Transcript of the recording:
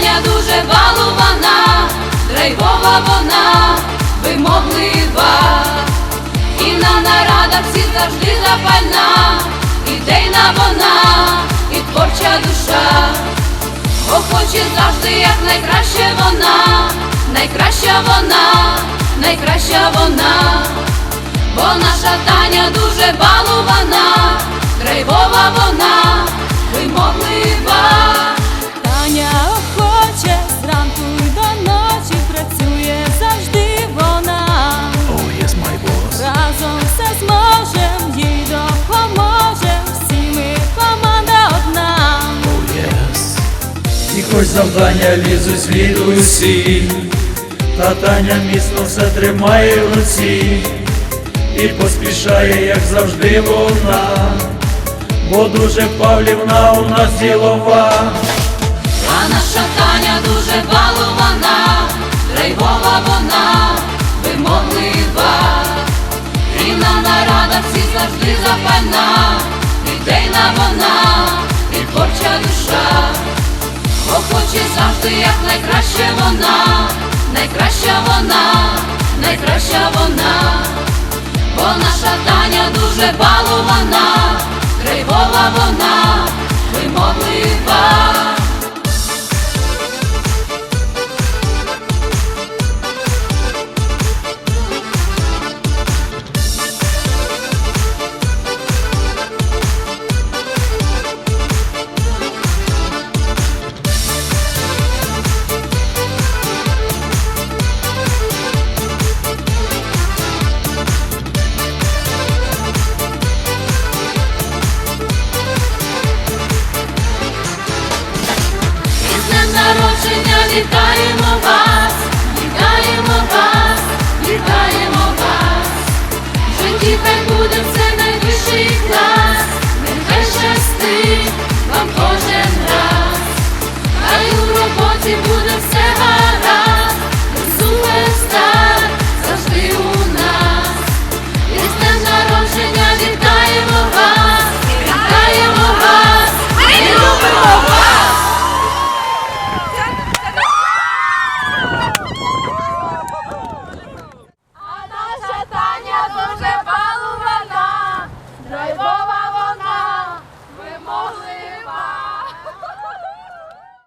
Таня дуже балована, драйвова вона, вимоглива, і на нарадах всі завжди запальна, ідейна вона, і творча душа. Бо хоче завжди, як найкраще вона, найкраща вона, найкраща вона, бо наша Таня дуже балована, драйвова вона, Хоч завдання лізуть сліду усі, та Таня міцно все тримає в руці. І поспішає, як завжди вона, бо дуже Павлівна у нас ділова. А наша Таня дуже балована, драйвова вона, вимоглива, і на нарадах всі завжди запальна, ідейна вона, як найкраще вона, найкраща вона, найкраща вона, бо наша Таня дуже балована, народження вітаємо вас,